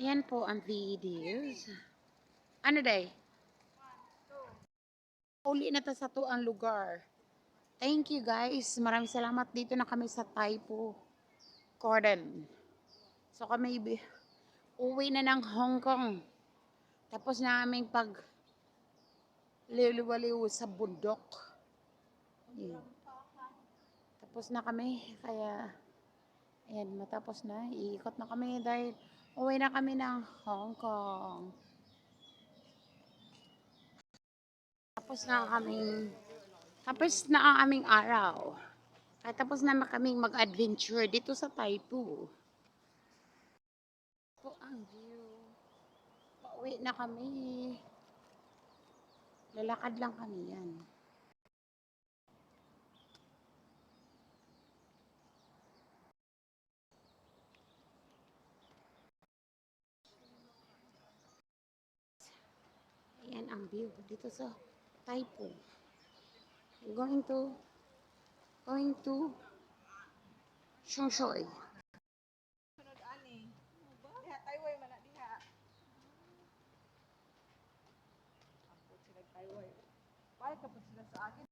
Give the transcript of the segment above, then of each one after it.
Ayan po ang videos. Ano day? Uli na ta sa to ang lugar. Thank you guys. Maraming salamat. Dito na kami sa Taipo Garden. So kami uwi na ng Hong Kong. Tapos na aming pag liliwaliw sa bundok. Yun. Tapos na kami. Kaya ayan, matapos na. Iikot na kami dahil uwi na kami ng Hong Kong. Tapos na kaming tapos na ang aming araw. At tapos na kaming mag-adventure dito sa Taipu. Po ang view. Pauwi na kami. Lalakad lang kami yan. Ayan ang view dito sa Taipu. Going to going to Shongshoy. Sunod ani. Diha tayway man diha. Ako sila tayway. Wala ka pa sila sa akin.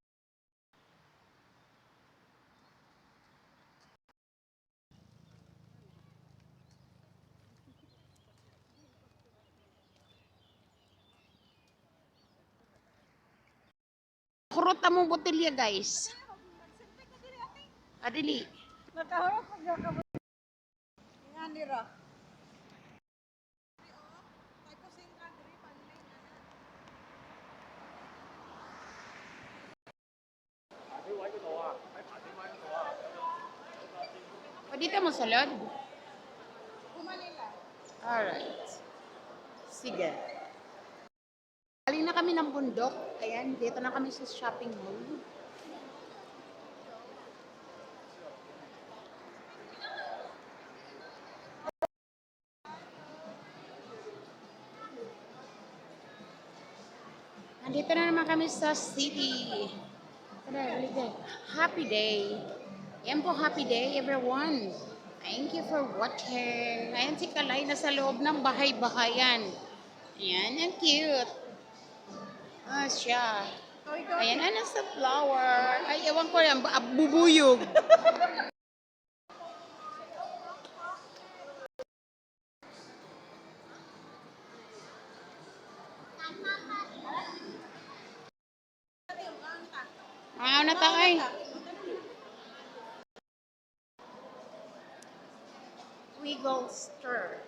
Kurot mo botelya guys. Adili. Nakahurot pag ka mo. Nga nira. O dito mo salad. Kumanila. Alright. Sige. Na kami ng bundok. Ayan, dito na kami sa shopping mall. Nandito na naman kami sa city. Happy day. Yan po, happy day everyone. Thank you for watching. Ayan si Kalay na sa loob ng bahay-bahayan. Ayan, ang cute. Ah, siya. Ayan, ano sa flower. Ay, ewan ko yan, ba- bubuyog. Mga na tayo ay. Wiggle stir.